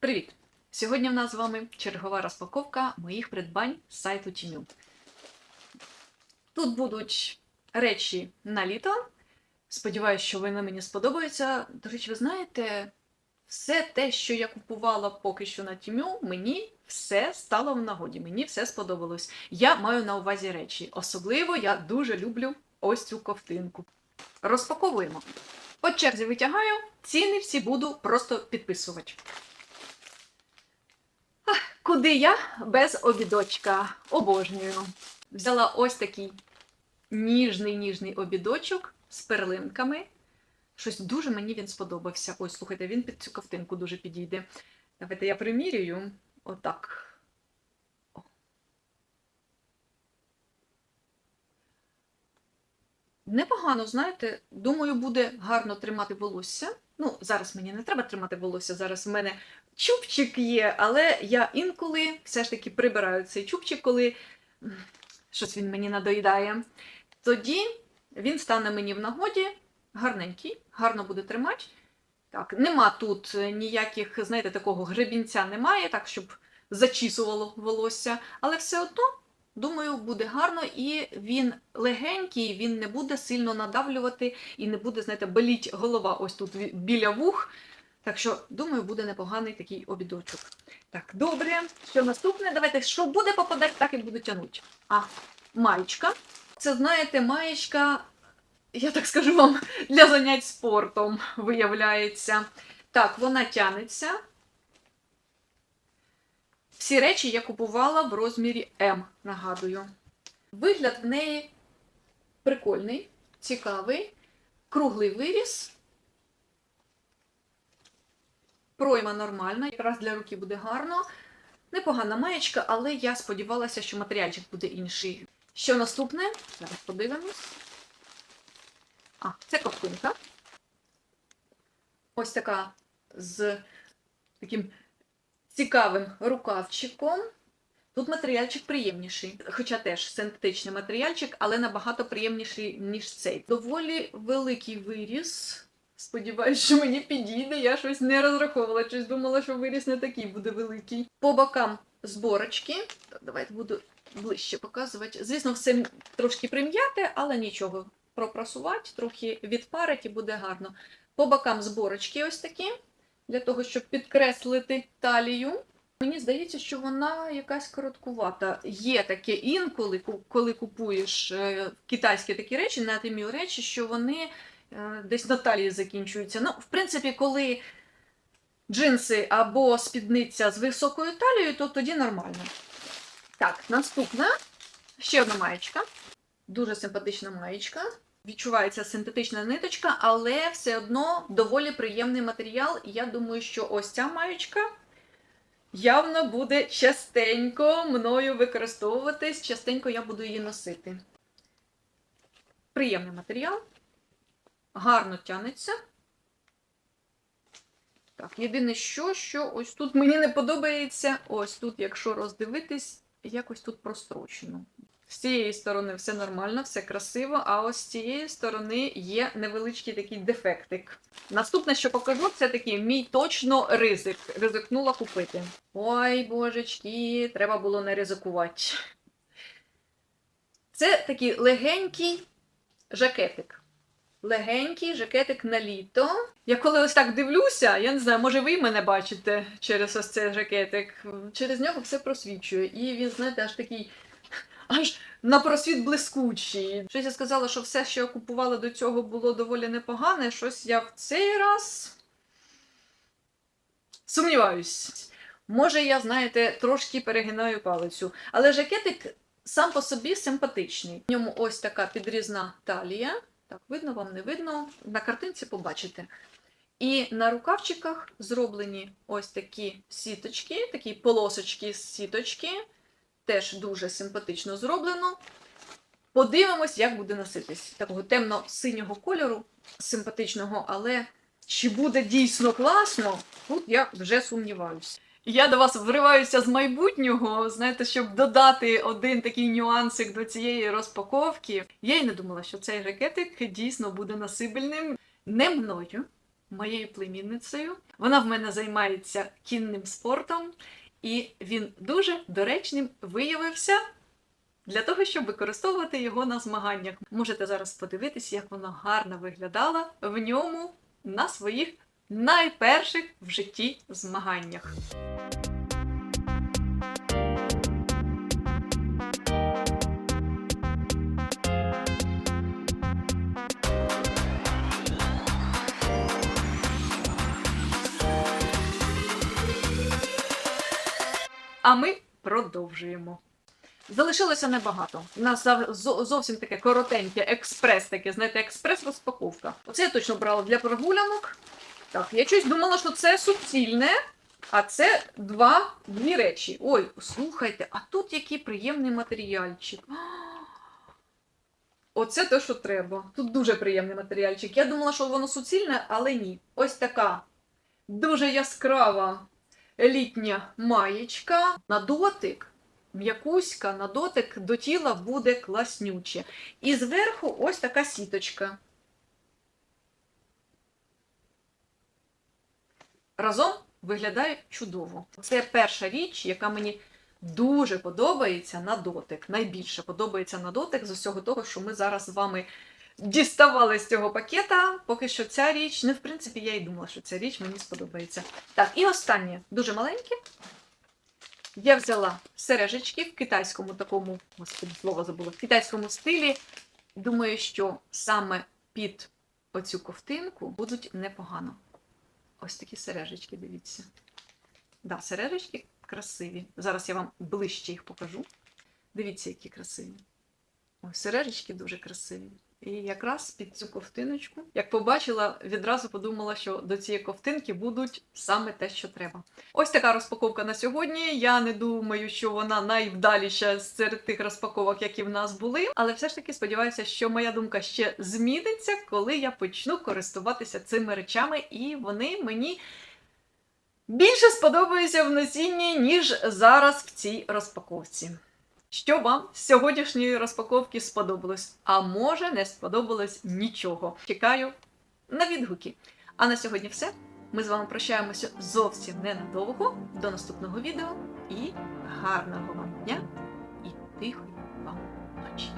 Привіт! Сьогодні в нас з вами чергова розпаковка моїх придбань з сайту Тімю. Тут будуть речі на літо. Сподіваюсь, що вони мені сподобаються. До речі, ви знаєте, все те, що я купувала поки що на Тімю, мені все стало в нагоді. Мені все сподобалось. Я маю на увазі речі. Особливо я дуже люблю ось цю ковтинку. Розпаковуємо. По черзі витягаю, ціни всі буду просто підписувати. Куди я без обідочка? Обожнюю. Взяла ось такий ніжний ніжний обідочок з перлинками. Щось дуже мені він сподобався. Ось, слухайте, він під цю ковтинку дуже підійде. Давайте я примірюю. Отак. Непогано, знаєте, думаю, буде гарно тримати волосся. Ну, зараз мені не треба тримати волосся, зараз в мене чубчик є, але я інколи все ж таки прибираю цей чубчик, коли щось він мені надоїдає. Тоді він стане мені в нагоді, гарненький, гарно буде тримати. Так, нема тут е, ніяких, знаєте, такого гребінця немає, так, щоб зачісувало волосся, але все одно, думаю, буде гарно і він легенький, він не буде сильно надавлювати і не буде, знаєте, боліть голова ось тут біля вух. Так що, думаю, буде непоганий такий обідочок. Так, добре. Що наступне? Давайте, що буде попадати, так і буду тягнути. А, маєчка. Це, знаєте, маєчка, я так скажу вам, для занять спортом виявляється. Так, вона тянеться. Всі речі я купувала в розмірі М, нагадую. Вигляд в неї прикольний, цікавий, круглий виріс. Пройма нормальна, якраз для руки буде гарно. Непогана маєчка, але я сподівалася, що матеріальчик буде інший. Що наступне? Зараз подивимось. А, це ковтинка. Ось така з таким цікавим рукавчиком. Тут матеріальчик приємніший, хоча теж синтетичний матеріальчик, але набагато приємніший, ніж цей. Доволі великий виріс. Сподіваюсь, що мені підійде. Я щось не розраховувала, щось думала, що виріс не такий буде великий. По бокам зборочки. Давайте буду ближче показувати. Звісно, все трошки прим'яте, але нічого. Пропрасувати, трохи відпарити і буде гарно. По бокам зборочки ось такі, для того, щоб підкреслити талію. Мені здається, що вона якась короткувата. Є таке інколи, коли купуєш е, китайські такі речі, на тимі речі, що вони е, десь на талії закінчуються. Ну, в принципі, коли джинси або спідниця з високою талією, то тоді нормально. Так, наступна ще одна маєчка. Дуже симпатична маєчка. Відчувається синтетична ниточка, але все одно доволі приємний матеріал. І я думаю, що ось ця маєчка явно буде частенько мною використовуватись, частенько я буду її носити. Приємний матеріал, гарно тянеться. Так, єдине що, що ось тут мені не подобається, ось тут, якщо роздивитись, якось тут прострочено. З цієї сторони все нормально, все красиво, а ось з цієї сторони є невеличкий такий дефектик. Наступне, що покажу, це такий мій точно ризик. Ризикнула купити. Ой, божечки, треба було не ризикувати. Це такий легенький жакетик. Легенький жакетик на літо. Я коли ось так дивлюся, я не знаю, може ви мене бачите через ось цей жакетик. Через нього все просвічує. І він, знаєте, аж такий. Аж на просвіт блискучий. Щось я сказала, що все, що я купувала до цього, було доволі непогане. Щось я в цей раз сумніваюсь. Може, я, знаєте, трошки перегинаю палицю. Але жакетик сам по собі симпатичний. В ньому ось така підрізна талія. Так, видно вам не видно. На картинці побачите. І на рукавчиках зроблені ось такі сіточки, такі полосочки з сіточки. Теж дуже симпатично зроблено. Подивимось, як буде носитись. Такого темно-синього кольору, симпатичного, але чи буде дійсно класно, тут я вже сумніваюся. Я до вас вриваюся з майбутнього, знаєте, щоб додати один такий нюансик до цієї розпаковки. Я й не думала, що цей жакетик дійсно буде носибельним не мною. моєю племінницею. Вона в мене займається кінним спортом, і він дуже доречним виявився для того, щоб використовувати його на змаганнях. Можете зараз подивитись, як вона гарно виглядала в ньому на своїх найперших в житті змаганнях. А ми продовжуємо. Залишилося небагато. У нас зовсім таке коротеньке, експрес, таке, знаєте, експрес-розпаковка. Оце я точно брала для прогулянок. Так, я щось думала, що це суцільне, а це два, дві речі. Ой, слухайте, а тут який приємний матеріальчик. Оце те, що треба. Тут дуже приємний матеріальчик. Я думала, що воно суцільне, але ні. Ось така дуже яскрава літня маєчка на дотик. М'якуська на дотик до тіла буде класнюче. І зверху ось така сіточка. Разом виглядає чудово. Це перша річ, яка мені дуже подобається на дотик. Найбільше подобається на дотик з усього того, що ми зараз з вами діставали з цього пакета. Поки що ця річ, ну, в принципі, я і думала, що ця річ мені сподобається. Так, і останнє, дуже маленьке. Я взяла сережечки в китайському такому, господи, слово забула, в китайському стилі. Думаю, що саме під оцю ковтинку будуть непогано. Ось такі сережечки, дивіться. Да, сережечки красиві. Зараз я вам ближче їх покажу. Дивіться, які красиві. Ось сережечки дуже красиві. І якраз під цю ковтиночку, як побачила, відразу подумала, що до цієї ковтинки будуть саме те, що треба. Ось така розпаковка на сьогодні. Я не думаю, що вона найвдаліша серед тих розпаковок, які в нас були. Але все ж таки сподіваюся, що моя думка ще зміниться, коли я почну користуватися цими речами, і вони мені більше сподобаються в носінні, ніж зараз в цій розпаковці. Що вам з сьогоднішньої розпаковки сподобалось? А може не сподобалось нічого. Чекаю на відгуки. А на сьогодні все. Ми з вами прощаємося зовсім ненадовго. До наступного відео і гарного вам дня і тихої вам ночі.